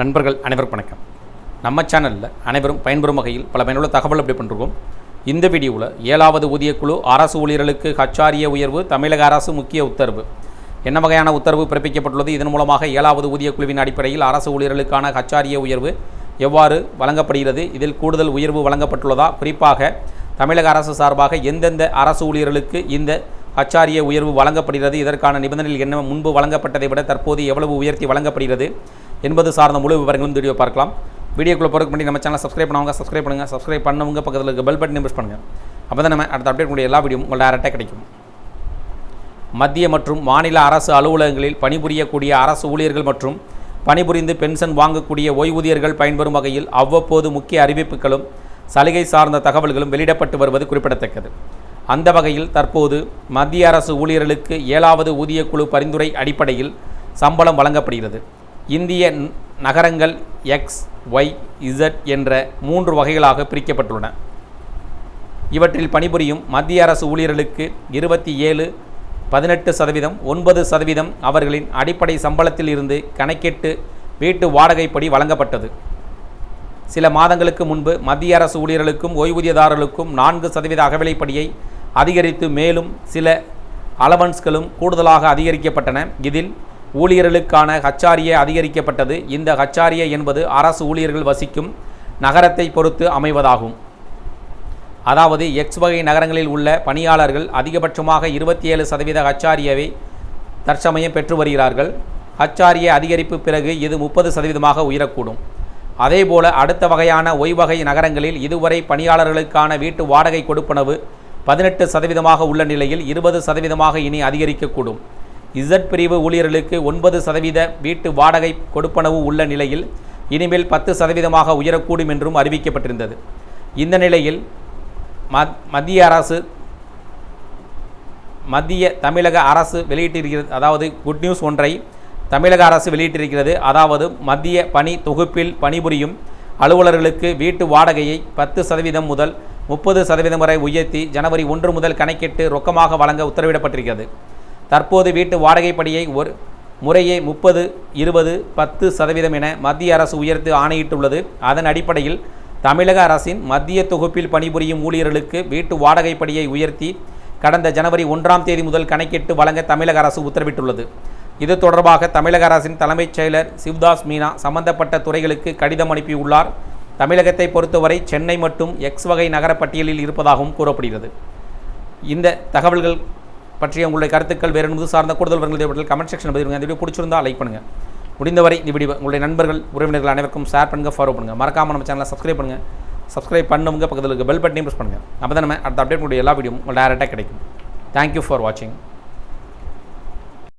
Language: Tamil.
நண்பர்கள் அனைவருக்கும் வணக்கம். நம்ம சேனலில் அனைவரும் பயன்பெறும் வகையில் பல பயனுள்ள தகவல் அப்படி பண்ணிருக்கோம். இந்த வீடியோவில் ஏழாவது ஊதியக்குழு அரசு ஊழியர்களுக்கு ஹச்சாரிய உயர்வு தமிழக அரசு முக்கிய உத்தரவு. என்ன வகையான உத்தரவு பிறப்பிக்கப்பட்டுள்ளது? இதன் மூலமாக ஏழாவது ஊதியக்குழுவின் அடிப்படையில் அரசு ஊழியர்களுக்கான ஹச்சாரிய உயர்வு எவ்வாறு வழங்கப்படுகிறது? இதில் கூடுதல் உயர்வு வழங்கப்பட்டுள்ளதா? குறிப்பாக தமிழக அரசு சார்பாக எந்தெந்த அரசு ஊழியர்களுக்கு இந்த ஹச்சாரிய உயர்வு வழங்கப்படுகிறது? இதற்கான நிபந்தனைகள் என்ன? முன்பு வழங்கப்பட்டதை விட தற்போது எவ்வளவு உயர்த்தி வழங்கப்படுகிறது? என்பது சார்ந்த முழு விவரங்களும் வீடியோ பார்க்கலாம். வீடியோக்குள்ளே போகிறதுக்கு முன்னாடி நம்ம சேனலை சப்ஸ்கிரைப் பண்ணவங்க சப்ஸ்கிரைப் பண்ணுங்கள் சப்ஸ்கிரைப் பண்ணவங்க பக்கத்தில் இருக்க பெல் பட்டன் ப்ரெஸ் பண்ணுங்கள் அப்போ தான் நம்ம அடுத்த அப்டேட் கூடிய எல்லா வீடியோ உங்கள் டேரெக்டாக கிடைக்கும். மத்திய மற்றும் மாநில அரசு அலுவலகங்களில் பணிபுரியக்கூடிய அரசு ஊழியர்கள் மற்றும் பணிபுரிந்து பென்ஷன் வாங்கக்கூடிய ஓய்வூதியர்கள் பயன்பெறும் வகையில் அவ்வப்போது முக்கிய அறிவிப்புகளும் சலுகை சார்ந்த தகவல்களும் வெளியிடப்பட்டு வருவது குறிப்பிடத்தக்கது. அந்த வகையில் தற்போது மத்திய அரசு ஊழியர்களுக்கு ஏழாவது ஊதியக்குழு பரிந்துரை அடிப்படையில் சம்பளம் வழங்கப்படுகிறது. இந்திய நகரங்கள் எக்ஸ் ஒய் இசட் என்ற மூன்று வகைகளாக பிரிக்கப்பட்டுள்ளன. இவற்றில் பணிபுரியும் மத்திய அரசு ஊழியர்களுக்கு இருபத்தி ஏழு பதினெட்டு சதவீதம் ஒன்பது சதவீதம் அவர்களின் அடிப்படை சம்பளத்தில் இருந்து கணக்கிட்டு வீட்டு வாடகைப்படி வழங்கப்பட்டது. சில மாதங்களுக்கு முன்பு மத்திய அரசு ஊழியர்களுக்கும் ஓய்வூதியதாரர்களுக்கும் நான்கு சதவீத அகவிலைப்படியை அதிகரித்து மேலும் சில அலவன்ஸ்களும் கூடுதலாக அதிகரிக்கப்பட்டன. இதில் ஊழியர்களுக்கான ஹச்சாரியை அதிகரிக்கப்பட்டது. இந்த ஹச்சாரியை என்பது அரசு ஊழியர்கள் வசிக்கும் நகரத்தை பொறுத்து அமைவதாகும். அதாவது எக்ஸ் வகை நகரங்களில் உள்ள பணியாளர்கள் அதிகபட்சமாக இருபத்தி ஏழு சதவீத ஹச்சாரியவை தற்சமயம் பெற்று வருகிறார்கள். ஹச்சாரிய அதிகரிப்பு பிறகு இது முப்பது சதவீதமாக உயரக்கூடும். அதேபோல அடுத்த வகையான ஒய்வகை நகரங்களில் இதுவரை பணியாளர்களுக்கான வீட்டு வாடகை கொடுப்பனவு பதினெட்டு சதவீதமாக உள்ள நிலையில் இருபது சதவீதமாக இனி அதிகரிக்கக்கூடும். இசட் பிரிவு ஊழியர்களுக்கு ஒன்பது சதவீத வீட்டு வாடகை கொடுப்பனவு உள்ள நிலையில் இனிமேல் பத்து சதவீதமாக உயரக்கூடும் என்றும் அறிவிக்கப்பட்டிருந்தது. இந்த நிலையில் மத் மத்திய அரசு மத்திய தமிழக அரசு வெளியிட்டிருக்கிறது அதாவது குட் நியூஸ் ஒன்றை தமிழக அரசு வெளியிட்டிருக்கிறது. அதாவது மத்திய பணி தொகுப்பில் பணிபுரியும் அலுவலர்களுக்கு வீட்டு வாடகையை பத்து சதவீதம் முதல் முப்பது சதவீதம் வரை உயர்த்தி ஜனவரி ஒன்று முதல் கணக்கிட்டு ரொக்கமாக வழங்க உத்தரவிடப்பட்டிருக்கிறது. தற்போது வீட்டு வாடகைப்படியை ஒரு முறையே முப்பது இருபது பத்து சதவீதம் என மத்திய அரசு உயர்த்து ஆணையிட்டுள்ளது. அதன் அடிப்படையில் தமிழக அரசின் மத்திய தொகுப்பில் பணிபுரியும் ஊழியர்களுக்கு வீட்டு வாடகைப்படியை உயர்த்தி கடந்த ஜனவரி ஒன்றாம் தேதி முதல் கணக்கிட்டு வழங்க தமிழக அரசு உத்தரவிட்டுள்ளது. இது தொடர்பாக தமிழக அரசின் தலைமைச் செயலர் சிவ்தாஸ் மீனா சம்பந்தப்பட்ட துறைகளுக்கு கடிதம் அனுப்பியுள்ளார். தமிழகத்தை பொறுத்தவரை சென்னை மற்றும் எக்ஸ் வகை நகர பட்டியலில் இருப்பதாகவும் கூறப்படுகிறது. இந்த தகவல்கள் பற்றிய உங்களுடைய கருத்துக்கள் வேறு என்பது சார்ந்த கூடுதல் விவரங்கள் தேவைப்பட்டால் கமெண்ட் செக்ஷன் பதிவுங்க அந்த வீடியோ பிடிச்சிருந்தா லைக் பண்ணுங்கள் முடிந்தவரை இந்த வீடியோ உங்களுடைய நண்பர்கள் உறவினர்கள் அனைவருக்கும் ஷேர் பண்ணுங்கள் ஃபாலோ பண்ணுங்கள் மறக்காமல் நம்ம சேனலை சப்ஸ்கிரைப் பண்ணுங்கள் சப்ஸ்கிரைப் பண்ணுங்க பக்கத்தில் இருக்க பெல் பட்டனையும் ப்ரெஸ் பண்ணுங்கள் அப்போ தான் நம்ம அடுத்த அப்டேட் உங்களுடைய எல்லா வீடியோவும் உங்களுக்கு டேரெக்டாக கிடைக்கும். தேங்க்யூ ஃபார் வாட்சிங்